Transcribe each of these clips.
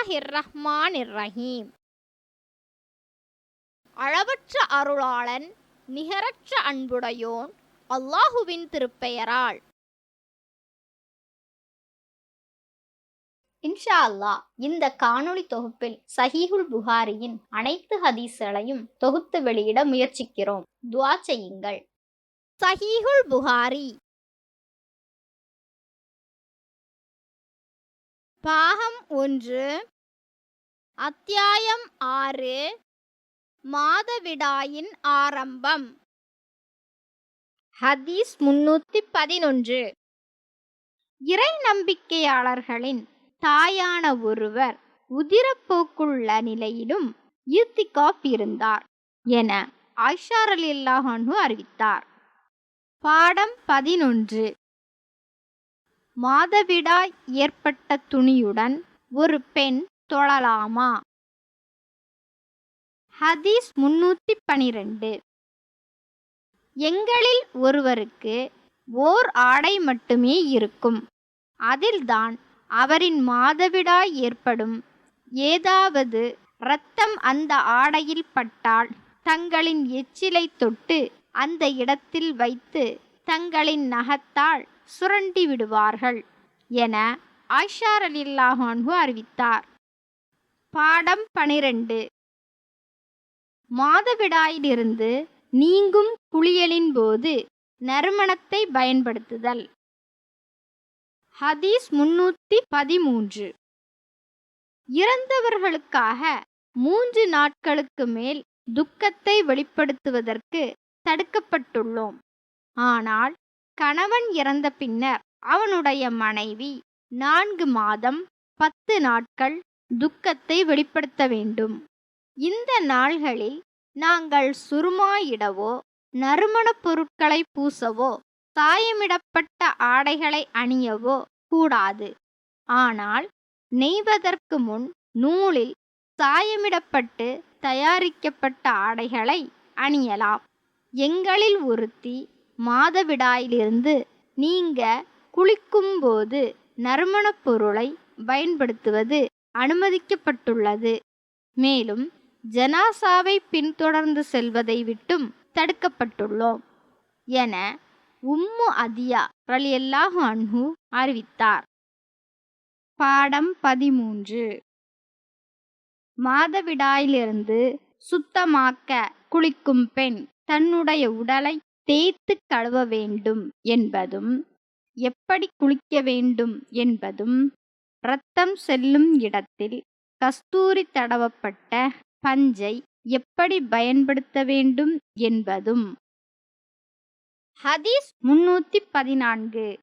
பிஸ்மில்லாஹிர் ரஹ்மானிர் ரஹீம் அளவற்ற அருளாளன் நிகரற்ற அன்புடையோன் அல்லாஹுவின் திருப்பெயரால். இன்ஷா அல்லாஹ் இந்த காணொளி தொகுப்பில் சஹீஹுல் புகாரியின் அனைத்து ஹதீஸ்களையும் தொகுத்து வெளியிட முயற்சிக்கிறோம். துஆ செய்யுங்கள். சஹீஹுல் புகாரி. பாகம் ஒன்று அத்தியாயம் ஆறு மாதவிடாயின் ஆரம்பம். ஹதீஸ் முன்னூத்தி பதினொன்று. இறை நம்பிக்கையாளர்களின் தாயான ஒருவர் உதிரப்போக்குள்ள நிலையிலும் ஈர்த்திகாப் இருந்தார் என ஆயிஷார் அறிவித்தார். பாடம் பதினொன்று. மாதவிடாய் ஏற்பட்ட துணியுடன் ஒரு பெண் தொழலாமா? ஹதீஸ் முன்னூற்றி பனிரெண்டு எங்களில் ஒருவருக்கு ஓர் ஆடை மட்டுமே இருக்கும். அதில்தான் அவரின் மாதவிடாய் ஏற்படும். ஏதாவது இரத்தம் அந்த ஆடையில் பட்டால் தங்களின் எச்சிலை தொட்டு அந்த இடத்தில் வைத்து தங்களின் நகத்தால் சுரண்டி விடுவார்கள் என ஆயிஷார் அலில்லாஹான்ஹு அறிவித்தார். பாடம் பனிரெண்டு. மாதவிடாயிலிருந்து நீங்கும் குளியலின் போது நறுமணத்தை பயன்படுத்துதல். ஹதீஸ் முன்னூத்தி பதிமூன்று. இறந்தவர்களுக்காக மூன்று நாட்களுக்கு மேல் துக்கத்தை வெளிப்படுத்துவதற்கு தடுக்கப்பட்டுள்ளோம். ஆனால் கணவன் இறந்த பின்னர் அவனுடைய மனைவி நான்கு மாதம் பத்து நாட்கள் துக்கத்தை வெளிப்படுத்த வேண்டும். இந்த நாள்களில் நாங்கள் சுருமாயிடவோ நறுமணப் பொருட்களை பூசவோ சாயமிடப்பட்ட ஆடைகளை அணியவோ கூடாது. ஆனால் நெய்வதற்கு முன் நூலில் சாயமிடப்பட்டு தயாரிக்கப்பட்ட ஆடைகளை அணியலாம். எங்களில் ஒருத்தி மாதவிடாயிலிருந்து நீங்க குளிக்கும்போது நறுமணப் பொருளை பயன்படுத்துவது அனுமதிக்கப்பட்டுள்ளது. மேலும் ஜனாசாவை பின்தொடர்ந்து செல்வதை விட்டும் தடுக்கப்பட்டுள்ளோம் என உம்மு அதியா ரலியல்லாஹு அன்ஹு அறிவித்தார். பாடம் பதிமூன்று. மாதவிடாயிலிருந்து சுத்தமாக்க குளிக்கும் பெண் தன்னுடைய உடலை தேய்த்து கழுவ வேண்டும் என்பதும் எப்படி குளிக்க வேண்டும் என்பதும் இரத்தம் செல்லும் இடத்தில் கஸ்தூரி தடவப்பட்ட பஞ்சை எப்படி பயன்படுத்த வேண்டும் என்பதும். ஹதீஸ் முன்னூத்தி பதினான்கு.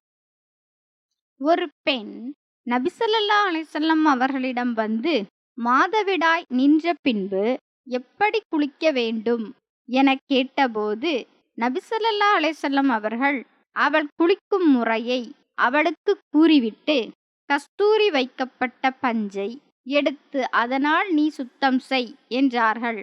ஒரு பெண் நபிசல்லா அலிசல்லம் அவர்களிடம் வந்து மாதவிடாய் நின்ற பின்பு எப்படி குளிக்க வேண்டும்? என கேட்டபோது நபிசல்லா அலைசல்லம் அவர்கள் அவள் குளிக்கும் முறையை அவளுக்கு கூறிவிட்டு கஸ்தூரி வைக்கப்பட்ட பஞ்சை எடுத்து அதனால் நீ சுத்தம் செய் என்றார்கள்.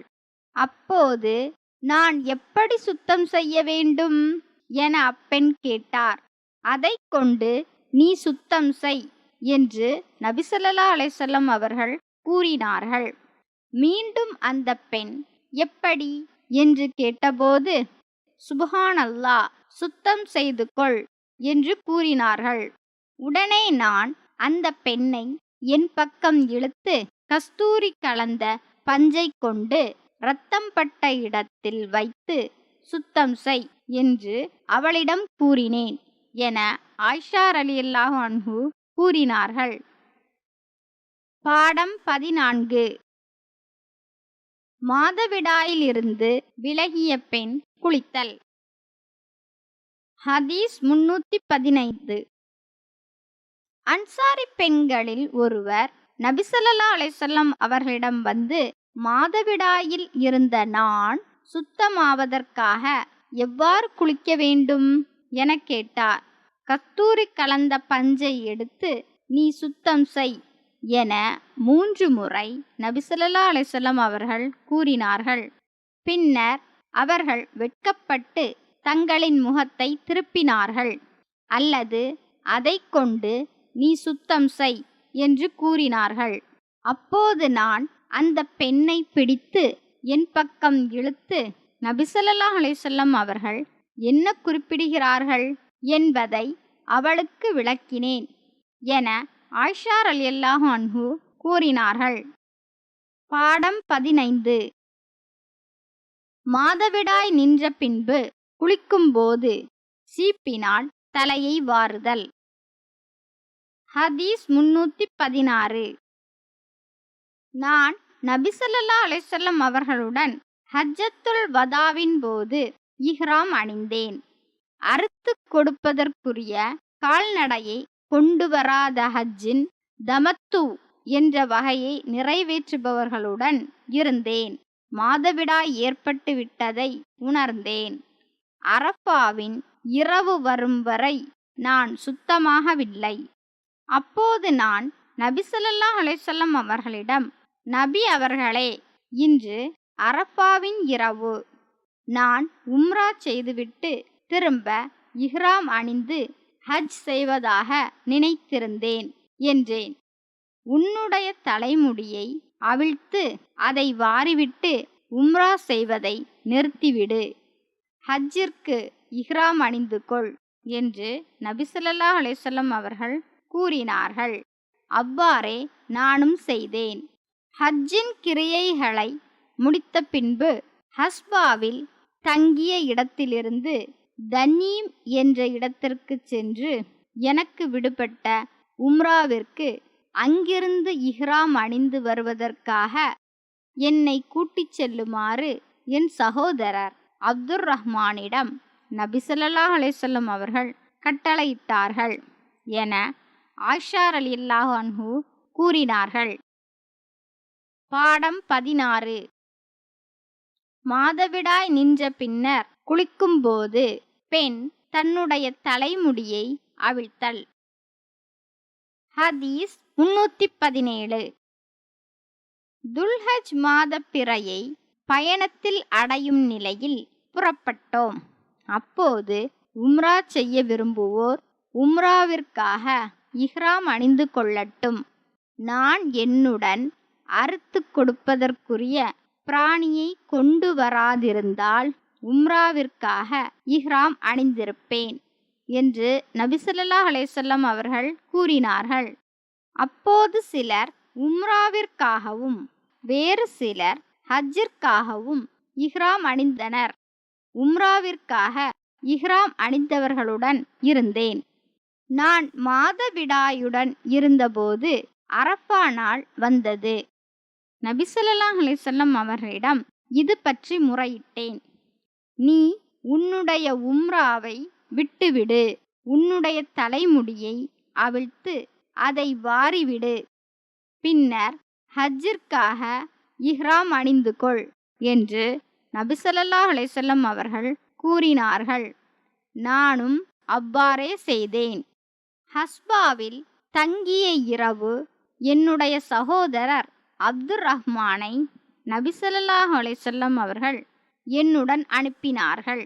அப்போது நான் எப்படி சுத்தம் செய்ய வேண்டும்? என அப்பெண் கேட்டார். அதை கொண்டு நீ சுத்தம் செய் என்று நபிசல்லா அலைசல்லம் அவர்கள் கூறினார்கள். மீண்டும் அந்த பெண் எப்படி? என்று கேட்டபோது சுபஹானல்லா சுத்தம் செய்து கொள் என்று கூறினார்கள். உடனே நான் அந்த பெண்ணை என் பக்கம் இழுத்து கஸ்தூரி கலந்த பஞ்சை கொண்டு இரத்தம் பட்ட இடத்தில் வைத்து சுத்தம் செய் என்று அவளிடம் கூறினேன் என ஆயிஷார் அலி அல்லாஹ் கூறினார்கள். பாடம் பதினான்கு. மாதவிடாயிலிருந்து விலகிய பெண் குளித்தல். ஹதீஸ் முன்னூத்தி பதினைந்து அன்சாரி பெண்களில் ஒருவர் நபிசல்லா அலைசல்லம் அவர்களிடம் வந்து மாதவிடாயில் இருந்த நான் சுத்தமாவதற்காக எவ்வாறு குளிக்க வேண்டும்? என கேட்டார். கஸ்தூரி கலந்த பஞ்சை எடுத்து நீ சுத்தம் செய் என மூன்று முறை நபிசல்லா அலைசல்லம் அவர்கள் கூறினார்கள். பின்னர் அவர்கள் வெட்கப்பட்டு தங்களின் முகத்தை திருப்பினார்கள். அல்லது அதை கொண்டு நீ சுத்தம் செய் என்று கூறினார்கள். அப்போது நான் அந்த பெண்ணை பிடித்து என் பக்கம் இழுத்து நபிசல்லாஹ் அலிசல்லம் அவர்கள் என்ன குறிப்பிடுகிறார்கள்? என்பதை அவளுக்கு விளக்கினேன் என ஆயிஷார் அலி அல்லாஹ் அன்ஹு கூறினார்கள். பாடம் பதினைந்து. மாதவிடாய் நின்ற பின்பு குளிக்கும்போது சீப்பினால் தலையை வாருதல் ஹதீஸ் முன்னூத்தி பதினாறு நான் நபிசல்லா அலைசல்லம் அவர்களுடன் ஹஜ்ஜத்துல் வதாவின் போது இஹ்ராம் அணிந்தேன். அறுத்து கொடுப்பதற்குரிய கால்நடையை கொண்டு வராத ஹஜ்ஜின் தமத்து என்ற வகையை நிறைவேற்றுபவர்களுடன் இருந்தேன். மாதவிடாய் ஏற்பட்டு விட்டதை உணர்ந்தேன். அரப்பாவின் இரவு வரும் வரை நான் சுத்தமாகவில்லை. அப்போது நான் நபிசல்லா அலைசல்லம் அவர்களிடம் நபி அவர்களே இன்று அரப்பாவின் இரவு. நான் உம்ரா செய்துவிட்டு திரும்ப இஹ்ராம் அணிந்து ஹஜ் செய்வதாக நினைத்திருந்தேன் என்றேன். உன்னுடைய தலைமுடியை அவிழ்த்து அதை வாரிவிட்டு உம்ரா செய்வதை நிறுத்திவிடு. ஹஜ்ஜிற்கு இஹ்ராம் அணிந்து கொள் என்று நபிசல்லா அலிசல்லம் அவர்கள் கூறினார்கள். அவ்வாறே நானும் செய்தேன். ஹஜ்ஜின் கிரியைகளை முடித்த பின்பு ஹஸ்பாவில் தங்கிய இடத்திலிருந்து தன்னீம் என்ற இடத்திற்கு சென்று எனக்கு விடுபட்ட உம்ராவிற்கு அங்கிருந்து இஹ்ராம் அணிந்து வருவதற்காக என்னை கூட்டிச் செல்லுமாறு என் சகோதரர் அப்துர் ரஹ்மானிடம் நபிசல்லா அலைசல்லம் அவர்கள் கட்டளையிட்டார்கள் என ஆஷார் அலி அல்லாஹ் அன்ஹு கூறினார்கள். பாடம் பதினாறு. மாதவிடாய் நின்ற பின்னர் குளிக்கும்போது பெண் தன்னுடைய தலைமுடியை அவிழ்த்தல். ஹதீஸ் முன்னூத்தி பதினேழு. துல்ஹஜ் மாத பிறையை பயணத்தில் அடையும் நிலையில் புறப்பட்டோம். அப்போது உம்ரா செய்ய விரும்புவோர் உம்ராவிற்காக இஹ்ராம் அணிந்து கொள்ளட்டும். நான் என்னுடன் அறுத்து கொடுப்பதற்குரிய பிராணியை கொண்டு வராதிருந்தால் உம்ராவிற்காக இஹ்ராம் அணிந்திருப்பேன் என்று நபிசல்லா அலேசல்லம் அவர்கள் கூறினார்கள். அப்போது சிலர் உம்ராவிற்காகவும் வேறு சிலர் ஹஜ்ஜிற்காகவும் இஹ்ராம் அணிந்தனர். உம்ராவிற்காக இஹ்ராம் அணிந்தவர்களுடன் இருந்தேன். நான் மாதவிடாயுடன் இருந்தபோது அரப்பா நாள் வந்தது. நபிசல்லாஹ் அலிசல்லம் அவர்களிடம் இது பற்றி முறையிட்டேன். நீ உன்னுடைய உம்ராவை விட்டுவிடு. உன்னுடைய தலைமுடியை அவிழ்த்து அதை வாரிவிடு. பின்னர் ஹஜ்ஜிற்காக இஹ்ராம் அணிந்து கொள் என்று நபிசல்லா அலைசல்லம் அவர்கள் கூறினார்கள். நானும் அவ்வாறே செய்தேன். ஹஸ்பாவில் தங்கிய இரவு என்னுடைய சகோதரர் அப்துர் ரஹ்மானை நபிசல்லாஹ் அலைசல்லம் அவர்கள் என்னுடன் அனுப்பினார்கள்.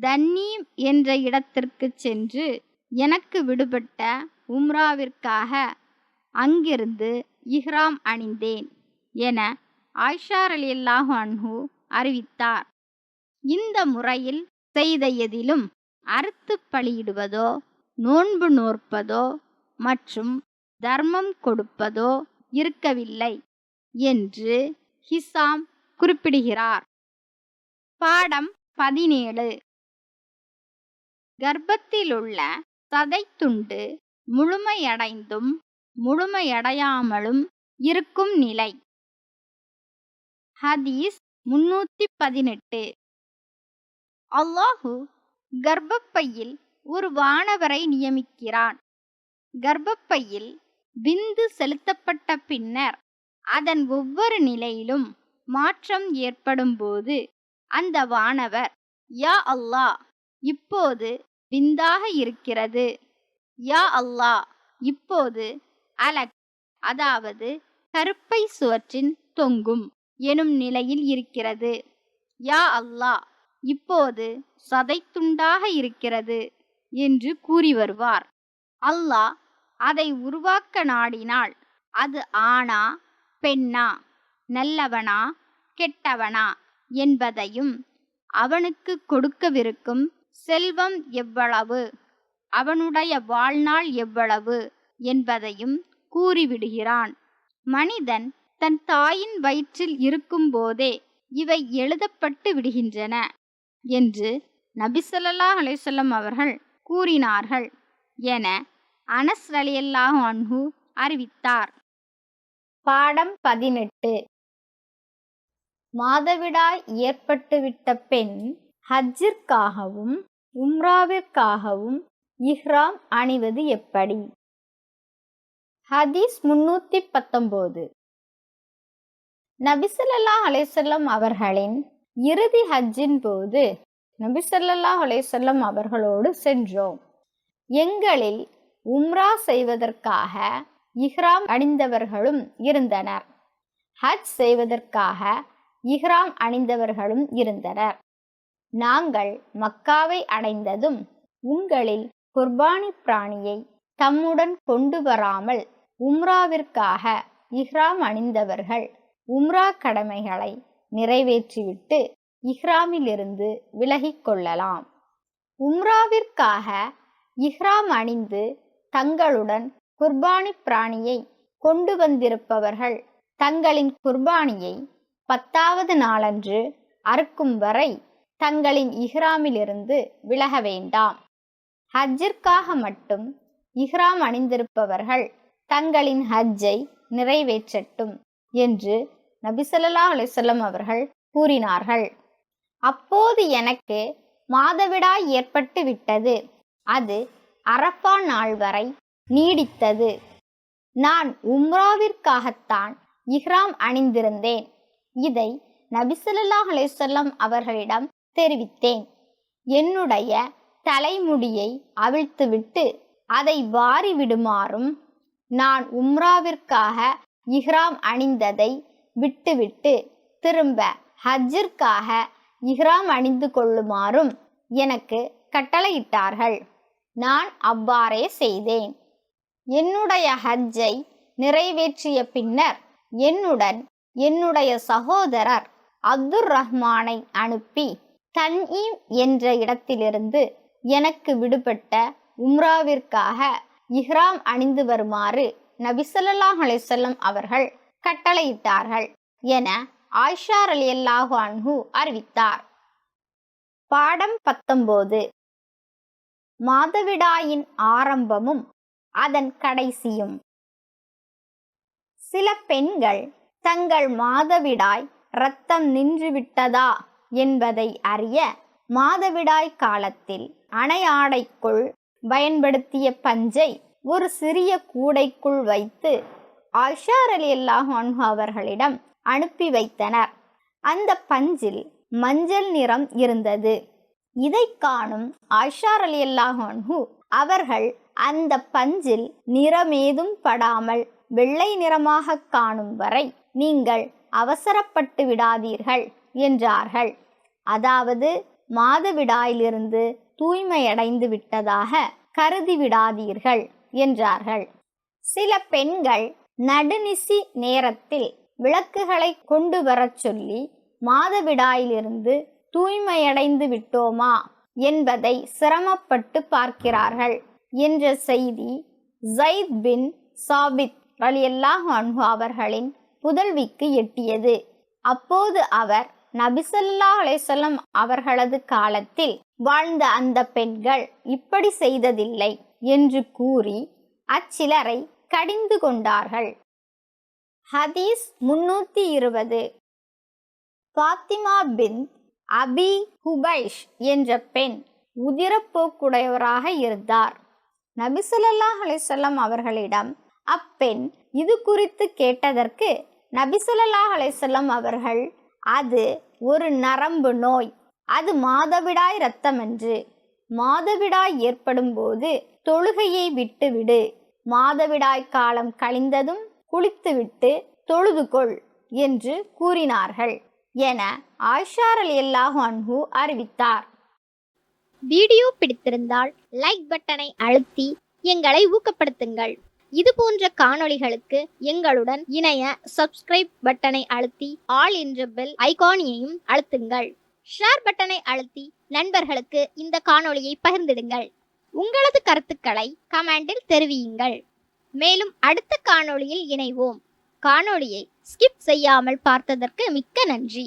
தன்னீம் என்ற இடத்திற்கு சென்று எனக்கு விடுபட்ட உம்ராவிற்காக அங்கிருந்து இஹ்ராம் அணிந்தேன் என ஆயிஷார் அலி அல்லாஹு அன்ஹு அறிவித்தார். இந்த முறையில் செய்த எதிலும் அறுத்து பலியிடுவதோ நோன்பு நோற்பதோ மற்றும் தர்மம் கொடுப்பதோ இருக்கவில்லை என்று ஹிசாம் குறிப்பிடுகிறார். பாடம் பதினேழு. கர்ப்பத்திலுள்ள சதைத்துண்டு முழுமையடைந்தும் முழுமையடையாமலும் இருக்கும் நிலை. ஹதீஸ் முன்னூத்தி பதினெட்டு அல்லாஹு கர்ப்பப்பையில் ஒரு வானவரை நியமிக்கிறான். கர்ப்பப்பையில் விந்து செலுத்தப்பட்ட பின்னர் அதன் ஒவ்வொரு நிலையிலும் மாற்றம் ஏற்படும் போது அந்த வானவர் யா அல்லாஹ் இப்போது விந்தாக இருக்கிறது. யா அல்லாஹ் இப்போது அலக் அதாவது கருப்பை சுவற்றின் தொங்கும் எனும் நிலையில் இருக்கிறது. யா அல்லாஹ் இப்போது சதைத்துண்டாக இருக்கிறது என்று கூறி வருவார். அல்லாஹ் அதை உருவாக்க நாடினால் அது ஆணா பெண்ணா நல்லவனா கெட்டவனா என்பதையும் அவனுக்கு கொடுக்கவிருக்கும் செல்வம் எவ்வளவு? அவனுடைய வாழ்நாள் எவ்வளவு? என்பதையும் கூறிவிடுகிறான். மனிதன் தன் தாயின் வயிற்றில் இருக்கும்போதே இவை எழுதப்பட்டு விடுகின்றன என்று நபிசல்லா அலிசல்லம் அவர்கள் கூறினார்கள் என அனஸ் ரலியல்லாஹு அன்ஹு அறிவித்தார். பாடம் பதினெட்டு. மாதவிடாய் ஏற்பட்டுவிட்ட பெண் ஹஜ்ஜிற்காகவும் உம்ராவிற்காகவும் இஹ்ராம் அணிவது எப்படி? ஹதீஸ் முன்னூத்தி பத்தொன்பது நபிசல்லா அலைசல்லம் அவர்களின் இறுதி ஹஜ்ஜின் போது நபிசல்லா அலைசல்லம் அவர்களோடு சென்றோம். எங்களில் உம்ரா செய்வதற்காக இஹ்ராம் அணிந்தவர்களும் இருந்தனர். ஹஜ் செய்வதற்காக இஹ்ராம் அணிந்தவர்களும் இருந்தனர். நாங்கள் மக்காவை அடைந்ததும் உங்களில் குர்பானி பிராணியை தம்முடன் கொண்டு வராமல் உம்ராவிற்காக இஹ்ராம் அணிந்தவர்கள் உம்ரா கடமைகளை நிறைவேற்றிவிட்டு இஹ்ராமிலிருந்து விலகிக் கொள்ளலாம். உம்ராவிற்காக இஹ்ராம் அணிந்து தங்களுடன் குர்பானி பிராணியை கொண்டு வந்திருப்பவர்கள் தங்களின் குர்பானியை பத்தாவது நாளன்று அறுக்கும் வரை தங்களின் இஹ்ராமிலிருந்து விலக வேண்டாம். ஹஜ்ஜிற்காக மட்டும் இஹ்ராம் அணிந்திருப்பவர்கள் தங்களின் ஹஜ்ஜை நிறைவேற்றட்டும் என்று நபிசல்லா அலிசல்லம் அவர்கள் கூறினார்கள். அப்போது எனக்கு மாதவிடாய் ஏற்பட்டு விட்டது அது அரப்பா நாள் வரை நீடித்தது. நான் உம்ராவிற்காகத்தான் இஹ்ராம் அணிந்திருந்தேன். இதை நபிசல்லா அலிசல்லம் அவர்களிடம் தெரிவித்தேன். என்னுடைய தலைமுடியை அவிழ்த்துவிட்டு அதை வாரி விடுமாறும் நான் உம்ராவிற்காக இஹ்ராம் அணிந்ததை விட்டுவிட்டு திரும்ப ஹஜ்ஜிற்காக இஹ்ராம் அணிந்து கொள்ளுமாறும் எனக்கு கட்டளையிட்டார்கள். நான் அவ்வாறே செய்தேன். என்னுடைய ஹஜ்ஜை நிறைவேற்றிய பின்னர் என்னுடன் என்னுடைய சகோதரர் அப்துர் ரஹ்மானை அனுப்பி தன்ஈம் என்ற இடத்திலிருந்து எனக்கு விடுபட்ட உம்ராவிற்காக இஹ்ராம் அணிந்து வருமாறு நபிசல்லாஹ் அலைசல்லம் அவர்கள் கட்டளையிட்டார்கள் என ஆயிஷார் அலி அல்லாஹு அன்ஹு அறிவித்தார். பாடம் பத்தொன்பது. மாதவிடாயின் ஆரம்பமும் அதன் கடைசியும். சில பெண்கள் தங்கள் மாதவிடாய் இரத்தம் நின்றுவிட்டதா என்பதை அறிய மாதவிடாய் காலத்தில் அணையாடைக்குள் பயன்படுத்திய பஞ்சை ஒரு சிறிய கூடைக்குள் வைத்து ஆஷார் அலி அல்லாஹு அவர்களிடம் அனுப்பி வைத்தனர். அந்த பஞ்சில் மஞ்சள் நிறம் இருந்தது. இதை காணும் ஆஷார் அலி அல்லாஹன்ஹு அவர்கள் அந்த பஞ்சில் நிறமேதும் படாமல் வெள்ளை நிறமாக காணும் வரை நீங்கள் அவசரப்பட்டு விடாதீர்கள் என்றார்கள். அதாவது மாதவிடாயிலிருந்து தூய்மையடைந்து விட்டதாக கருதி விடாதீர்கள் என்றார்கள். சில பெண்கள் நடுநிசி நேரத்தில் விளக்குகளை கொண்டு வரச் சொல்லி மாதவிடாயிலிருந்து தூய்மையடைந்து விட்டோமா என்பதை சிரமப்பட்டு பார்க்கிறார்கள் என்ற செய்தி ஜயித் பின் சாபித் ரலியல்லாஹு அன்பு அவர்களின் புதல்விக்கு எட்டியது. அப்போது அவர் நபிசல்லா அலைசல்லம் அவர்களது காலத்தில் வாழ்ந்த அந்த பெண்கள் இப்படி செய்ததில்லை என்று கூறி அச்சிலரை கடிந்து கொண்டார்கள். ஹதீஸ் முன்னூத்தி இருபது. பாத்திமா பின் அபி ஹுபைஷ் என்ற பெண் உதிரப்போக்குடையவராக இருந்தார். நபிசுல்லாஹ் அலிசல்லாம் அவர்களிடம் அப்பெண் இது குறித்து கேட்டதற்கு நபிசுல்லாஹ் அலிசல்லாம் அவர்கள் அது ஒரு நரம்பு நோய். அது மாதவிடாய் இரத்தம் என்று மாதவிடாய் ஏற்படும் போது தொழுகையை விட்டுவிடு. மாதவிடாய் காலம் கழிந்ததும் குளித்துவிட்டு தொழுது கொள் என்று கூறினார்கள் என ஆயிஷார் அலி அல்லாஹு அன்ஹு அறிவித்தார். வீடியோ பிடித்திருந்தால் லைக் பட்டனை அழுத்தி எங்களை ஊக்கப்படுத்துங்கள். இது போன்ற காணொளிகளுக்கு எங்களுடன் இணைய சப்ஸ்கிரைப் பட்டனை அழுத்தி ஆல் என்ற பெல் ஐகானியையும் அழுத்துங்கள். ஷேர் பட்டனை அழுத்தி நண்பர்களுக்கு இந்த காணொளியை பகிர்ந்திடுங்கள். உங்களது கருத்துக்களை கமெண்டில் தெரிவியுங்கள். மேலும் அடுத்த காணொளியில் இணைவோம். காணொளியை ஸ்கிப் செய்யாமல் பார்த்ததற்கு மிக்க நன்றி.